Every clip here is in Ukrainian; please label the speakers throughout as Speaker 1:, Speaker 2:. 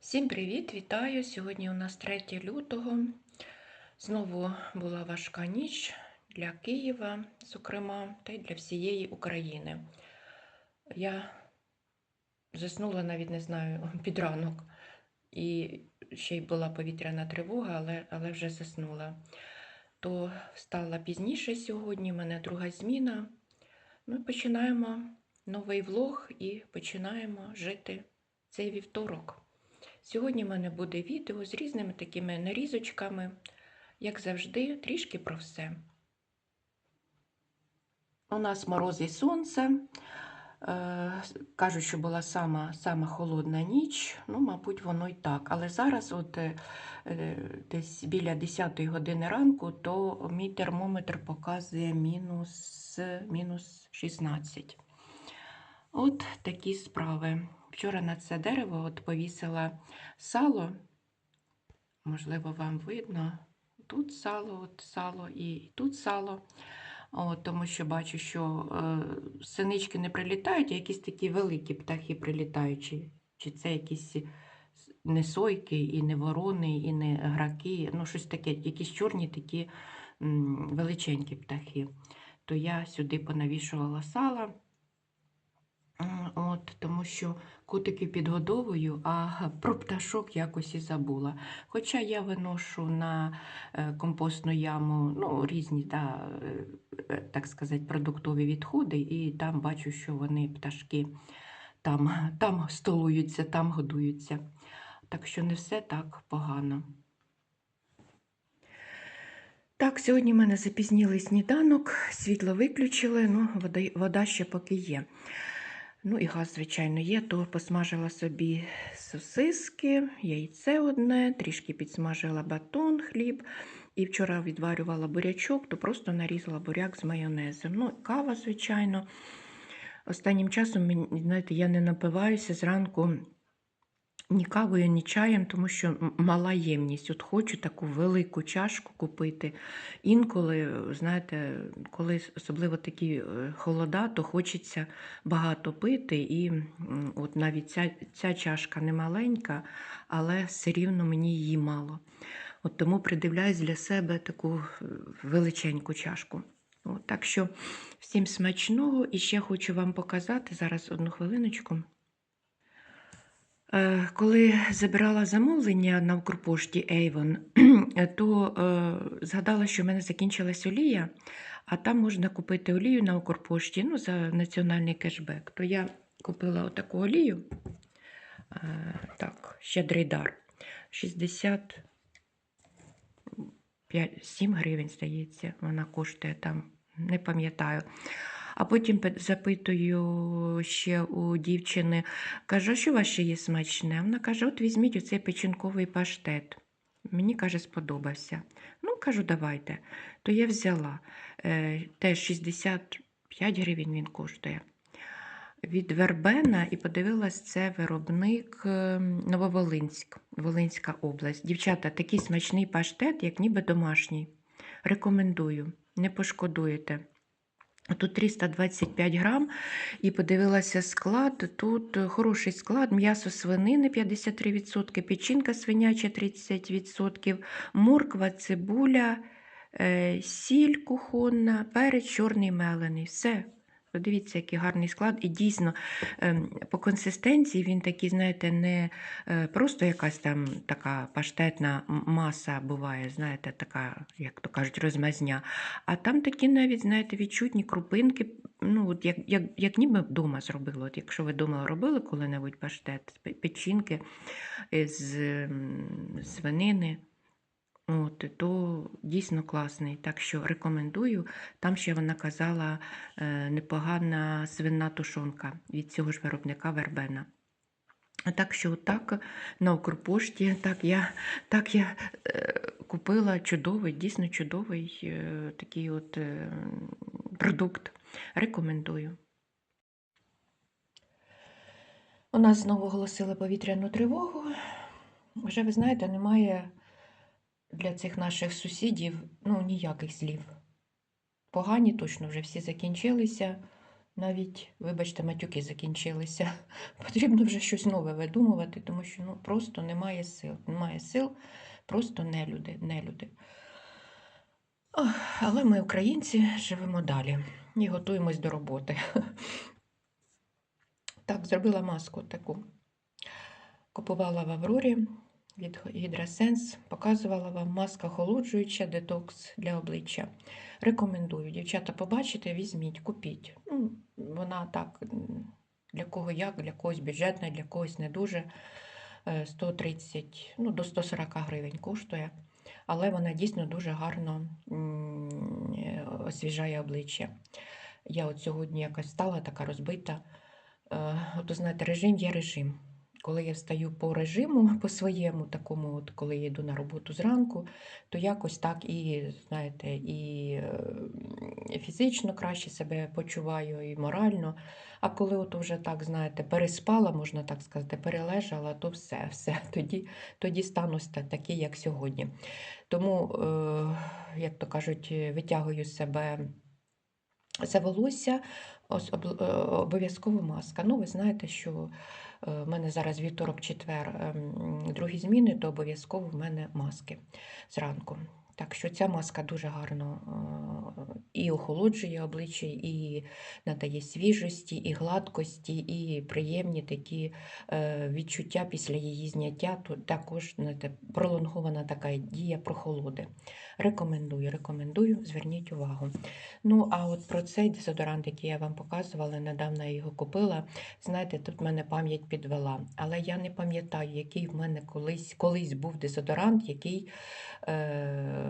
Speaker 1: Всім привіт, вітаю! Сьогодні у нас 3 лютого. Знову була важка ніч для Києва, зокрема, та й для всієї України. Я заснула навіть не знаю під ранок, і ще й була повітряна тривога, але, але вже заснула. То встала пізніше сьогодні, в мене друга зміна. Ми починаємо новий влог і починаємо жити цей вівторок. Сьогодні в мене буде відео з різними такими нарізочками, як завжди, трішки про все. У нас мороз і сонце. Е, Кажуть, що була сама, сама холодна ніч. Ну, мабуть, воно й так. Але зараз, от е, е, десь біля 10 години ранку, то мій термометр показує мінус, мінус 16. От такі справи. Вчора на це дерево от повісила сало. Можливо, вам видно. Тут сало, от сало і тут сало. От, тому що бачу, що е, синички не прилітають, а якісь такі великі птахи прилітають. Чи, чи це якісь не сойки, і не ворони, і не граки, ну щось таке, якісь чорні такі м, величенькі птахи. То я сюди понавішувала сала. М, От, тому що котики підгодовую, а про пташок якось і забула. Хоча я виношу на е, компостну яму ну, різні, да, е, е, так сказати, продуктові відходи, і там бачу, що вони пташки там, там столуються, там годуються. Так що не все так погано. Так, сьогодні в мене запізнілий сніданок, світло виключили, ну, вода, вода ще поки є. Ну і газ, звичайно, є, то посмажила собі сосиски, яйце одне, трішки підсмажила батон, хліб. І вчора відварювала бурячок, то просто нарізала буряк з майонезом. Ну, кава, звичайно. Останнім часом, знаєте, я не напиваюся зранку ні кавою, ні чаєм, тому що мала ємність. От хочу таку велику чашку купити. Інколи, знаєте, коли особливо такі е, холода, то хочеться багато пити. І от навіть ця, ця чашка не маленька, але все рівно мені її мало. От тому придивляюсь для себе таку е, величеньку чашку. От, так що всім смачного і ще хочу вам показати зараз одну хвилиночку. Е, Коли забирала замовлення на Укрпошті Avon, то е, згадала, що в мене закінчилась олія, а там можна купити олію на Укрпошті ну, за національний кешбек. То я купила отаку олію. Е, так, щедрий дар. 67 гривень, здається, вона коштує там, не пам'ятаю. А потім запитую ще у дівчини, кажу, що ваше є смачне? Вона каже: от візьміть оцей печінковий паштет. Мені каже, сподобався. Ну, кажу, давайте. То я взяла. Е, теж 65 гривень він коштує. Від Вербена і подивилась, це виробник е, Нововолинськ, Волинська область. Дівчата, такий смачний паштет, як ніби домашній. Рекомендую, не пошкодуєте. Тут 325 грам, і подивилася склад. Тут хороший склад: м'ясо свинини 53%, печінка свиняча 30%, морква, цибуля, е, сіль кухонна, перець чорний мелений. Все. Подивіться, який гарний склад. І дійсно, ем, по консистенції він такий, знаєте, не е, просто якась там така паштетна маса буває, знаєте, така, як то кажуть, розмазня. А там такі навіть, знаєте, відчутні крупинки, ну, от як, як, як ніби вдома зробили. От якщо ви вдома робили коли-небудь паштет, печінки е, з свинини, от, то дійсно класний. Так що рекомендую. Там ще вона казала е, непогана свинна тушонка від цього ж виробника Вербена. Так що так на Укрпошті, так я, так я е, купила чудовий, дійсно чудовий е, такий от е, продукт. Рекомендую. У нас знову оголосили повітряну тривогу. Вже, ви знаєте, немає для цих наших сусідів ну, ніяких слів. Погані точно вже всі закінчилися. навіть, вибачте, матюки закінчилися. Потрібно вже щось нове видумувати, тому що ну, просто немає сил. Немає сил, просто не люди. Ох, але ми, українці, живемо далі і готуємось до роботи. Так, зробила маску таку. Купувала в Аврорі від Гідрасенс, показувала вам маска охолоджуюча, детокс для обличчя. Рекомендую. Дівчата, побачите, візьміть, купіть. Ну, вона так, для кого як, для когось бюджетна, для когось не дуже. Е, 130, ну, до 140 гривень коштує. Але вона дійсно дуже гарно е, освіжає обличчя. Я от сьогодні якась стала така розбита. Е, От, знаєте, режим є режим. Коли я встаю по режиму, по своєму, такому, от, коли я йду на роботу зранку, то якось так і, знаєте, і е, фізично краще себе почуваю, і морально. А коли от вже так, знаєте, переспала, можна так сказати, перележала, то все, все. Тоді, тоді стану такий, як сьогодні. Тому, е, як то кажуть, витягую себе це волосся, обов'язково маска. Ну, ви знаєте, що е, в мене зараз вівторок, четвер, ем, другі зміни, то обов'язково в мене маски зранку. Так що ця маска дуже гарно е, і охолоджує обличчя, і надає свіжості, і гладкості, і приємні такі е, відчуття після її зняття. Тут також пролонгована така дія прохолоди. Рекомендую, рекомендую, зверніть увагу. Ну, а от про цей дезодорант, який я вам показувала, недавно я його купила. Знаєте, тут мене пам'ять підвела. Але я не пам'ятаю, який в мене колись, колись був дезодорант, який е,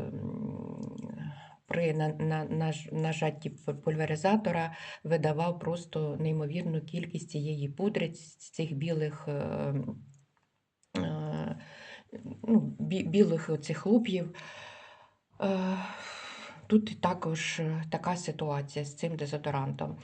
Speaker 1: при на, на, наж- нажатті пульверизатора видавав просто неймовірну кількість цієї пудри, цих білих. Е, е, ну, білих цих луп'їв. Тут також е, така ситуація з цим дезодорантом.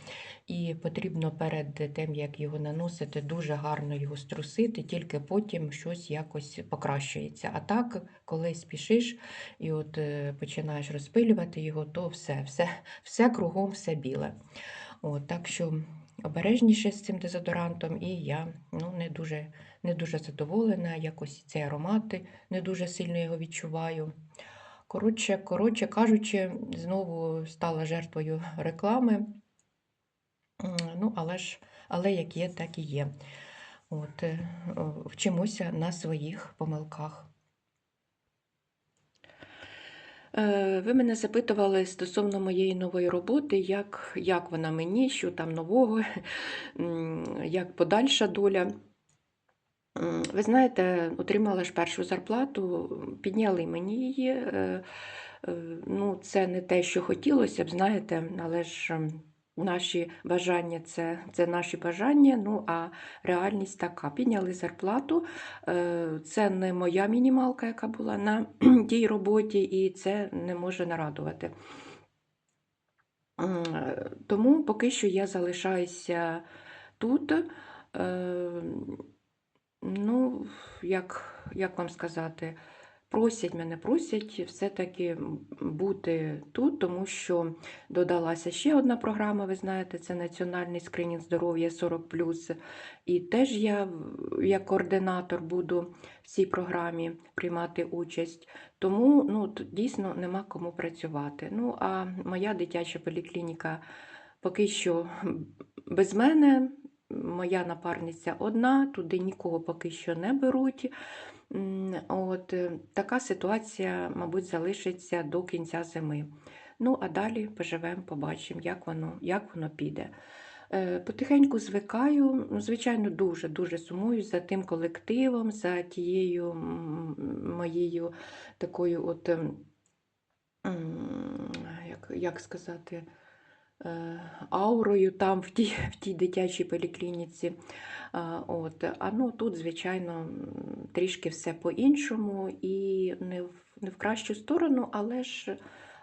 Speaker 1: І потрібно перед тим, як його наносити, дуже гарно його струсити, тільки потім щось якось покращується. А так, коли спішиш і от е, починаєш розпилювати його, то все, все, все кругом, все біле. От, так що обережніше з цим дезодорантом, і я ну, не, дуже, не дуже задоволена, якось цей аромати, не дуже сильно його відчуваю. Коротше, коротше кажучи, знову стала жертвою реклами. Ну, але ж, але як є, так і є. От, е, вчимося на своїх помилках. Е, Ви мене запитували стосовно моєї нової роботи, як, як вона мені, що там нового, як подальша доля. Ви знаєте, отримала ж першу зарплату, підняли мені її. е, е, Ну, це не те, що хотілося б, знаєте, але ж наші бажання це, це наші бажання. Ну, а реальність така. Підняли зарплату. е, Це не моя мінімалка, яка була на тій роботі, і це не може нарадувати. Тому поки що я залишаюся тут. Ну, як, як вам сказати, просять мене, просять все-таки бути тут, тому що додалася ще одна програма, ви знаєте, це Національний скринінг здоров'я 40+. І теж я, як координатор, буду в цій програмі приймати участь. Тому ну, дійсно нема кому працювати. Ну, а моя дитяча поліклініка поки що без мене. Моя напарниця одна, туди нікого поки що не беруть. От, е, така ситуація, мабуть, залишиться до кінця зими. Ну, а далі поживемо, побачимо, як воно, як воно піде. Е, Потихеньку звикаю, ну, звичайно, дуже-дуже сумую за тим колективом, за тією моєю такою от, ем, як, як сказати, аурою там, в тій, в тій дитячій поліклініці. А, От. А ну, тут, звичайно, трішки все по-іншому і не в, не в кращу сторону, але ж,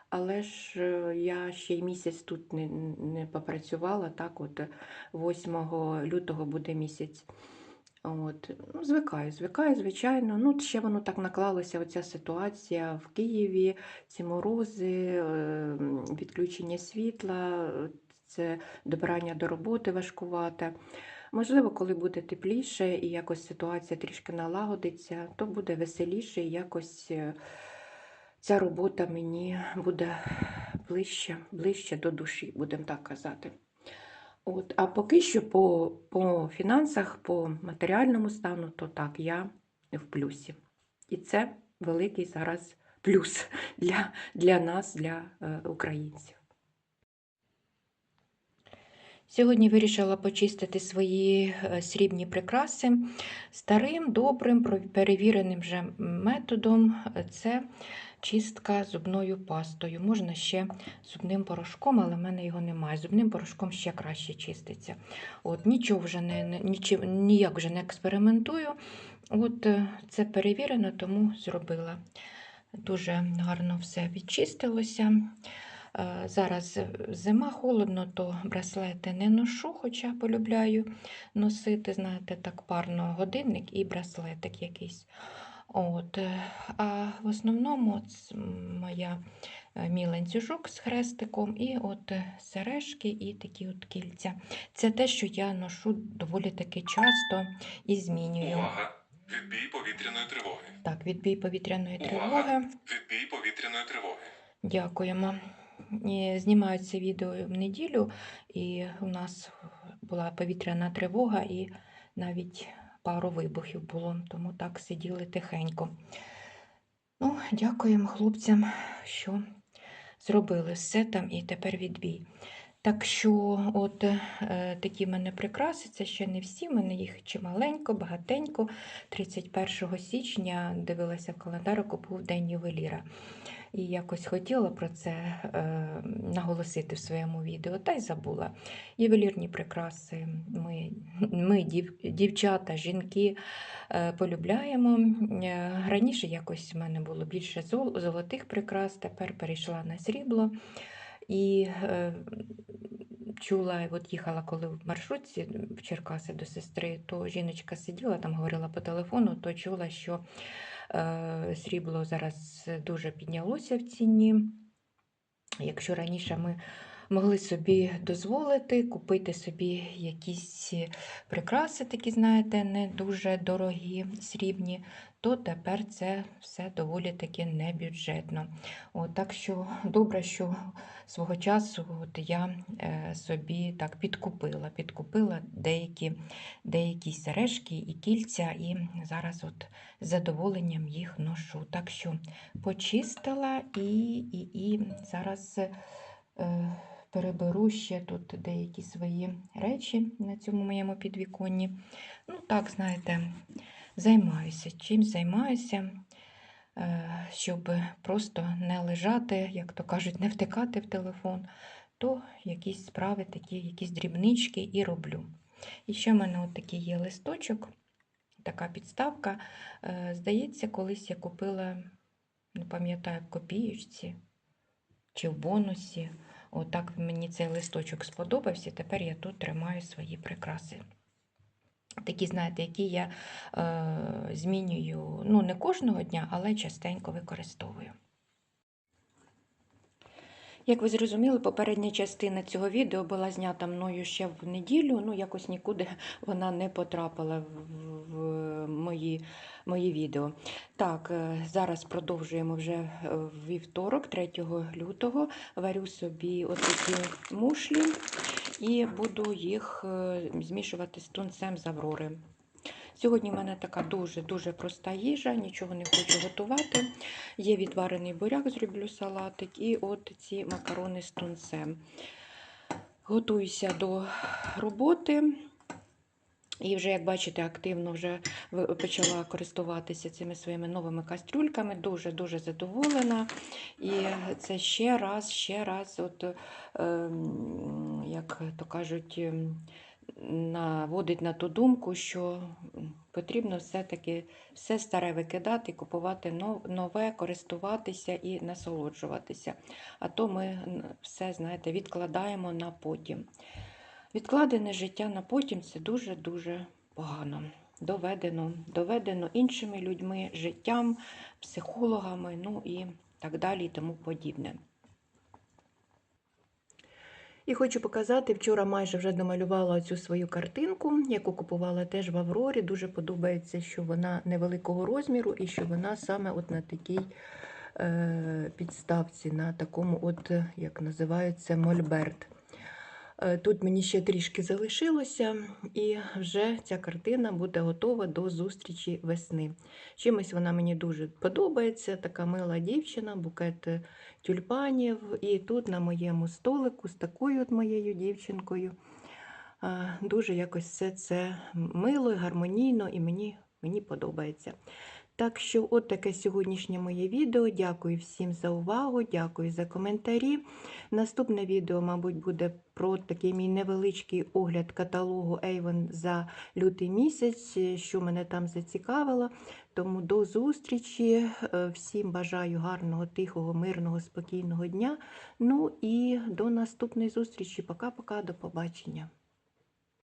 Speaker 1: але ж е, я ще й місяць тут не, не попрацювала. Так, от 8 лютого буде місяць. От. Ну, звикаю, звикаю, звичайно. Ну, ще воно так наклалося, оця ситуація в Києві, ці морози, е, відключення світла. це добирання до роботи важкувате. Можливо, коли буде тепліше і якось ситуація трішки налагодиться, то буде веселіше і якось е, ця робота мені буде ближче, ближче до душі, будемо так казати. От, а поки що по, по фінансах, по матеріальному стану, то так, я в плюсі. І це великий зараз плюс для, для нас, для е, українців. Сьогодні вирішила почистити свої е, срібні прикраси старим, добрим, перевіреним вже методом. Це чистка зубною пастою. Можна ще зубним порошком, але в мене його немає. Зубним порошком ще краще чиститься. От, нічого вже не, нічим- ніяк вже не експериментую. От е, це перевірено, тому зробила. Дуже гарно все відчистилося. Е, Зараз зима холодно, то браслети не ношу, хоча полюбляю носити, знаєте, так парно годинник і браслетик якийсь. От. е, А в основному це моя е, мій ланцюжок з хрестиком, і от е, сережки, і такі от кільця. Це те, що я ношу доволі таки часто і змінюю.
Speaker 2: Увага! Відбій повітряної тривоги.
Speaker 1: Так, відбій повітряної
Speaker 2: Увага!
Speaker 1: тривоги.
Speaker 2: Відбій повітряної тривоги.
Speaker 1: Дякуємо. Знімаю це відео в неділю, і у нас була повітряна тривога, і навіть пару вибухів було, тому так сиділи тихенько. Ну, дякуємо хлопцям, що зробили все там і тепер відбій. Так що, от е, такі в мене прикраси, це ще не всі, в мене їх чималенько, багатенько. 31 січня дивилася в календарику, був День ювеліра. І якось хотіла про це е, наголосити в своєму відео, та й забула. Ювелірні прикраси ми, ми дів, дівчата, жінки е, полюбляємо. Е, Раніше якось в мене було більше зол, золотих прикрас, тепер перейшла на срібло. І е, чула, от їхала коли в маршрутці в Черкаси до сестри, то жіночка сиділа там, говорила по телефону, то чула, що срібло зараз дуже піднялося в ціні. Якщо раніше ми могли собі дозволити купити собі якісь прикраси, такі, знаєте, не дуже дорогі, срібні, то тепер це все доволі таки небюджетно. От, так що добре, що свого часу от я е, собі так підкупила, підкупила деякі, деякі сережки і кільця, і зараз от з задоволенням їх ношу. Так що почистила і, і, і зараз е, переберу ще тут деякі свої речі на цьому моєму підвіконні. Ну, так, знаєте, займаюся. Чим займаюся, е, щоб просто не лежати, як то кажуть, не втикати в телефон, то якісь справи, такі, якісь дрібнички і роблю. І ще в мене от такий є листочок, така підставка. Е, Здається, колись я купила, не пам'ятаю, в копієчці чи в бонусі. Отак мені цей листочок сподобався. Тепер я тут тримаю свої прикраси. Такі, знаєте, які я е, змінюю ну, не кожного дня, але частенько використовую. Як ви зрозуміли, попередня частина цього відео була знята мною ще в неділю, ну якось нікуди вона не потрапила в, мої, мої відео. Так, е, зараз продовжуємо вже е, вівторок, 3 лютого. Варю собі отакі мушлі і буду їх е, змішувати з тунцем з аврори. Сьогодні в мене така дуже-дуже проста їжа, нічого не хочу готувати. Є відварений буряк, зроблю салатик, і от ці макарони з тунцем. Готуюся до роботи. І вже, як бачите, активно вже почала користуватися цими своїми новими кастрюльками. Дуже-дуже задоволена. І це ще раз, ще раз, от, ем, як то кажуть, ем, наводить на ту думку, що потрібно все-таки все старе викидати, купувати нове, користуватися і насолоджуватися. А то ми все, знаєте, відкладаємо на потім. Відкладене життя на потім це дуже-дуже погано. Доведено, доведено іншими людьми, життям, психологами, ну і так далі, і тому подібне. І хочу показати, вчора майже вже домалювала цю свою картинку, яку купувала теж в Аврорі. Дуже подобається, що вона невеликого розміру і що вона саме от на такій е, підставці, на такому, от, як називається, мольберт. Е, Тут мені ще трішки залишилося, і вже ця картина буде готова до зустрічі весни. Чимось вона мені дуже подобається. Така мила дівчина, букет е, тюльпанів. І тут на моєму столику з такою от моєю дівчинкою е, дуже якось все це мило, і гармонійно, і мені, мені подобається. Так що, от таке сьогоднішнє моє відео. Дякую всім за увагу, дякую за коментарі. Наступне відео, мабуть, буде про такий мій невеличкий огляд каталогу Avon за лютий місяць, що мене там зацікавило. Тому до зустрічі. Е, Всім бажаю гарного, тихого, мирного, спокійного дня. Ну і до наступної зустрічі. Пока-пока, до побачення.